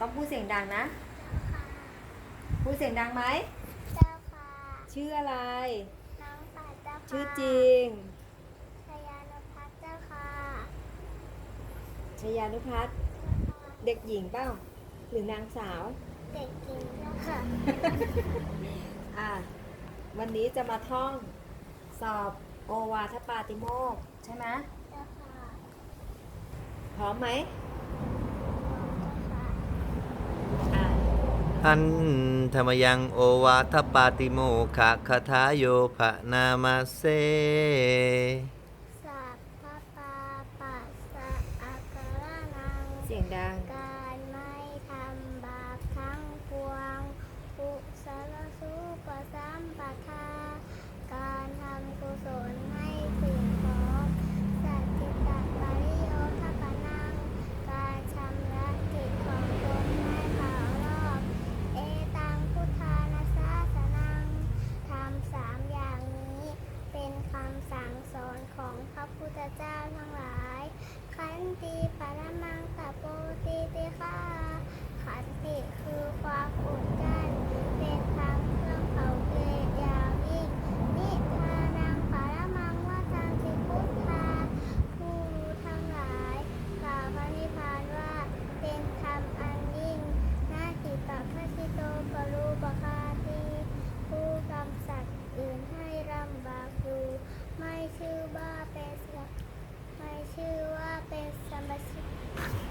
ต้องพูดเสียงดังนะ พูดเสียงดังไหม เจ้าค่ะชื่ออะไร น้องป่าเจ้าค่ะชื่อจริง ชยานุพัฒน์เจ้าค่ะชยานุพัฒน์เด็กหญิงเปล่า หรือนางสาว เด็กหญิงเจ้าค่ะอ่า วันนี้จะมาท่องสอบโอวาทปาติโมกใช่ไหม เจ้าค่ะพร้อมไหม อันธรรมยังโอวาทปาติโมคะคาทาโยภะนามาเซสัพพะปาปัสะอาการังเสียงดัง ชื่อว่าเป็นสมาชิก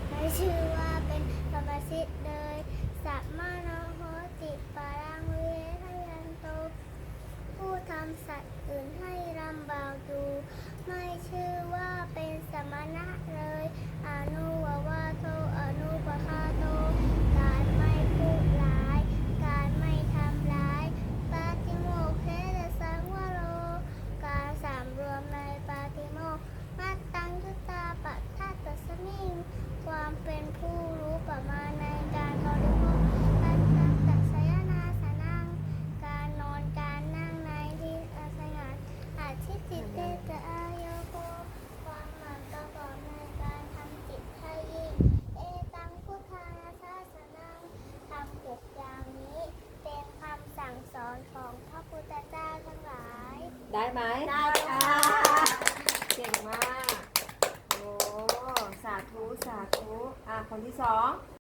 ไม่ชื่อว่าเป็นสมาชิกเลยสามารถน้องโฮติปา ได้ไหมได้ค่ะเก่งมาก โอ้ สาธุ สาธุ อะ คนที่สอง